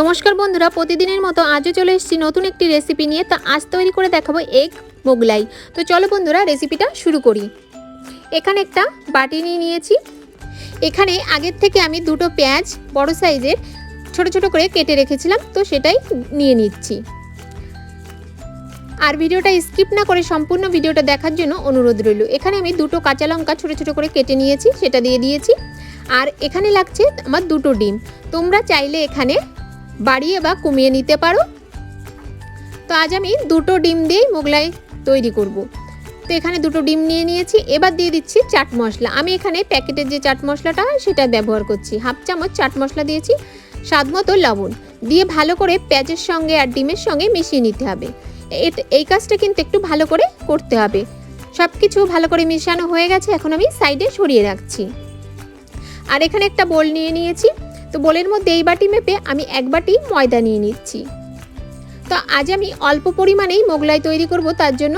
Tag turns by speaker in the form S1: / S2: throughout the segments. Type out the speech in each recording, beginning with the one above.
S1: নমস্কার বন্ধুরা, প্রতিদিনের মতো আজও চলে এসেছি নতুন একটি রেসিপি নিয়ে। তো আজ তৈরি করে দেখাবো এগ মোগলাই। তো চলো বন্ধুরা রেসিপিটা শুরু করি। এখানে একটা বাটি নিয়ে নিয়েছি। এখানে আগের থেকে আমি দুটো পেঁয়াজ বড় সাইজের ছোট ছোট করে কেটে রেখেছিলাম, তো সেটাই নিয়ে নিচ্ছি। আর ভিডিওটা স্কিপ না করে সম্পূর্ণ ভিডিওটা দেখার জন্য অনুরোধ রইল। এখানে আমি দুটো কাঁচা লঙ্কা ছোট ছোট করে কেটে নিয়েছি, সেটা দিয়ে দিয়েছি। আর এখানে লাগছে আমার দুটো ডিম। তোমরা চাইলে এখানে বাড়িয়ে বা কমিয়ে নিতে পারো। তো আজ আমি দুটো ডিম দিয়েই মোগলাই তৈরি করব। তো এখানে দুটো ডিম নিয়ে নিয়েছি, এবার দিয়ে দিচ্ছি চাট মশলা। আমি এখানে প্যাকেটের যে চাট মশলাটা সেটা ব্যবহার করছি। হাফ চামচ চাট মশলা দিয়েছি, স্বাদ মতো লবণ। দিয়ে ভালো করে পেঁয়াজের সঙ্গে আর ডিমের সঙ্গে মিশিয়ে নিতে হবে। এই কাজটা কিন্তু একটু ভালো করে করতে হবে। সব কিছু ভালো করে মিশানো হয়ে গেছে, এখন আমি সাইডে সরিয়ে রাখছি। আর এখানে একটা বোল নিয়ে নিয়েছি। তো বোলের মধ্যে এই বাটি মেপে আমি এক বাটি ময়দা নিয়ে নিচ্ছি। তো আজ আমি অল্প পরিমাণেই মোগলাই তৈরি করব, তার জন্য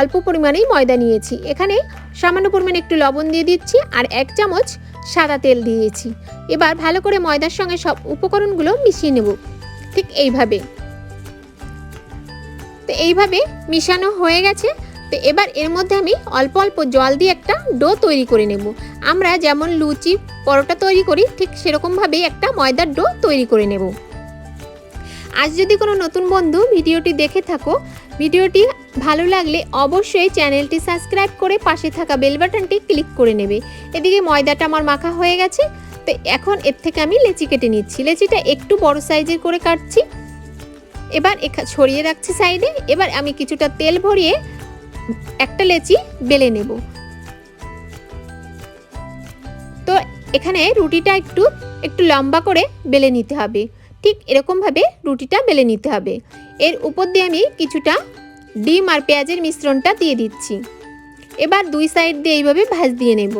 S1: অল্প পরিমাণেই ময়দা নিয়েছি। এখানে সামান্য পরিমাণে একটু লবণ দিয়ে দিচ্ছি আর এক চামচ সাদা তেল দিয়েছি। এবার ভালো করে ময়দার সঙ্গে সব উপকরণগুলো মিশিয়ে নেব। ঠিক এইভাবে। তো এইভাবে মিশানো হয়ে গেছে। তো এবার এর মধ্যে আমি অল্প অল্প জল দিয়ে একটা ডো তৈরি করে নেব। আমরা যেমন লুচি পরোটা তৈরি করি, ঠিক সেরকমভাবেই একটা ময়দার ডো তৈরি করে নেব। আজ যদি কোনো নতুন বন্ধু ভিডিওটি দেখে থাকো, ভিডিওটি ভালো লাগলে অবশ্যই চ্যানেলটি সাবস্ক্রাইব করে পাশে থাকা বেল বাটনটি ক্লিক করে নেবে। এদিকে ময়দাটা আমার মাখা হয়ে গেছে, তো এখন এর থেকে আমি লেচি কেটে নিচ্ছি। লেচিটা একটু বড় সাইজের করে কাটছি। এবার ছড়িয়ে রাখছি সাইডে। এবার আমি কিছুটা তেল ভরিয়ে একটা লেচি বেলে নেব। এখানে রুটিটা একটু একটু লম্বা করে বেলে নিতে হবে। ঠিক এরকমভাবে রুটিটা বেলে নিতে হবে। এর উপর দিয়ে আমি কিছুটা ডিম আর পেঁয়াজের মিশ্রণটা দিয়ে দিচ্ছি। এবার দুই সাইড দিয়ে এইভাবে ভাজ দিয়ে নেব।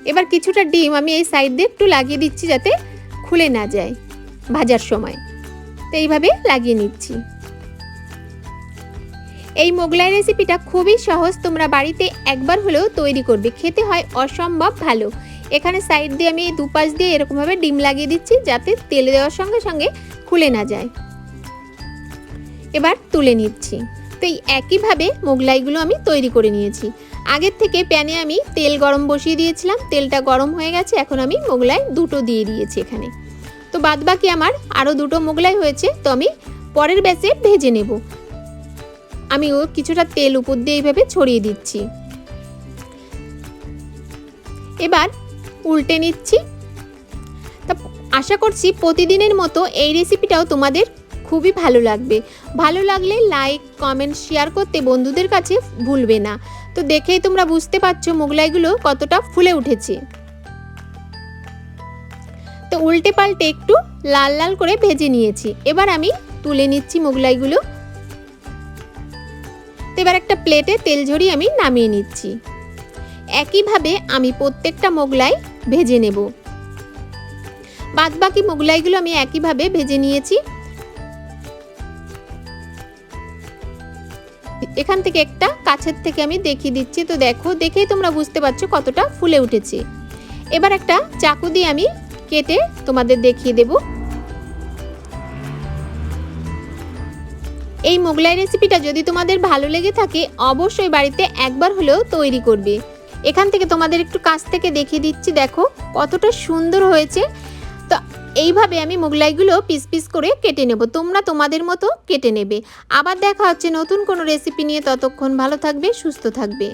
S1: এবার কিছুটা ডিম আমি এই সাইড দিয়ে একটু লাগিয়ে দিচ্ছি যাতে খুলে না যায় ভাজার সময়। তো এইভাবে লাগিয়ে নিচ্ছি। এই মোগলাই রেসিপিটা খুবই সহজ। তোমরা বাড়িতে একবার হলেও তৈরি করবে। খেতে হয় অসম্ভব ভালো। এখানে সাইড দিয়ে আমি দুপাশ দিয়ে এরকমভাবে ডিম লাগিয়ে দিচ্ছি যাতে তেলে দেওয়ার সঙ্গে সঙ্গে খুলে না যায়। এবার তুলে নিচ্ছি। তো এই একইভাবে মোগলাইগুলো আমি তৈরি করে নিয়েছি। আগের থেকে প্যানে আমি তেল গরম বসিয়ে দিয়েছিলাম। তেলটা গরম হয়ে গেছে। এখন আমি মোগলাই দুটো দিয়ে দিয়েছি এখানে। তো বাদবাকি আমার আরও দুটো মোগলাই হয়েছে। তো আমি পরের ব্যাচে ভেজে নেব। আমি ও কিছুটা তেল উপর দিয়ে এইভাবে ছড়িয়ে দিচ্ছি। এবার উল্টে নিচ্ছি। তা আশা করছি প্রতিদিনের মতো এই রেসিপিটাও তোমাদের খুবই ভালো লাগবে। ভালো লাগলে লাইক কমেন্ট শেয়ার করতে বন্ধুদের কাছে ভুলবে না। তো দেখেই তোমরা বুঝতে পারছ মোগলাইগুলো কতটা ফুলে উঠেছে। তো উল্টে পাল্টে একটু লাল লাল করে ভেজে নিয়েছি। এবার আমি তুলে নিচ্ছি মোগলাইগুলো। এবার একটা প্লেটে তেল ঝরিয়ে আমি নামিয়ে নিচ্ছি। একইভাবে আমি প্রত্যেকটা মোগলাই ভেজে নেব। বাদ বাকি মোগলাইগুলো আমি একইভাবে ভেজে নিয়েছি। এখান থেকে একটা কাছের থেকে আমি দেখিয়ে দিচ্ছি। তো দেখো, দেখেই তোমরা বুঝতে পারছ কতটা ফুলে উঠেছে। এবার একটা চাকু দিয়ে আমি কেটে তোমাদের দেখিয়ে দেব। এই মোগলাই রেসিপিটা যদি তোমাদের ভালো লেগে থাকে, অবশ্যই বাড়িতে একবার হলেও তৈরি করবে। এখান থেকে তোমাদের একটু কাছ থেকে দেখিয়ে দিচ্ছি, দেখো কতটা সুন্দর হয়েছে। তো এইভাবে আমি মোগলাইগুলো পিস পিস করে কেটে নেব, তোমরা তোমাদের মতো কেটে নেবে। আবার দেখা হচ্ছে নতুন কোনো রেসিপি নিয়ে, ততক্ষণ ভালো থাকবে, সুস্থ থাকবে।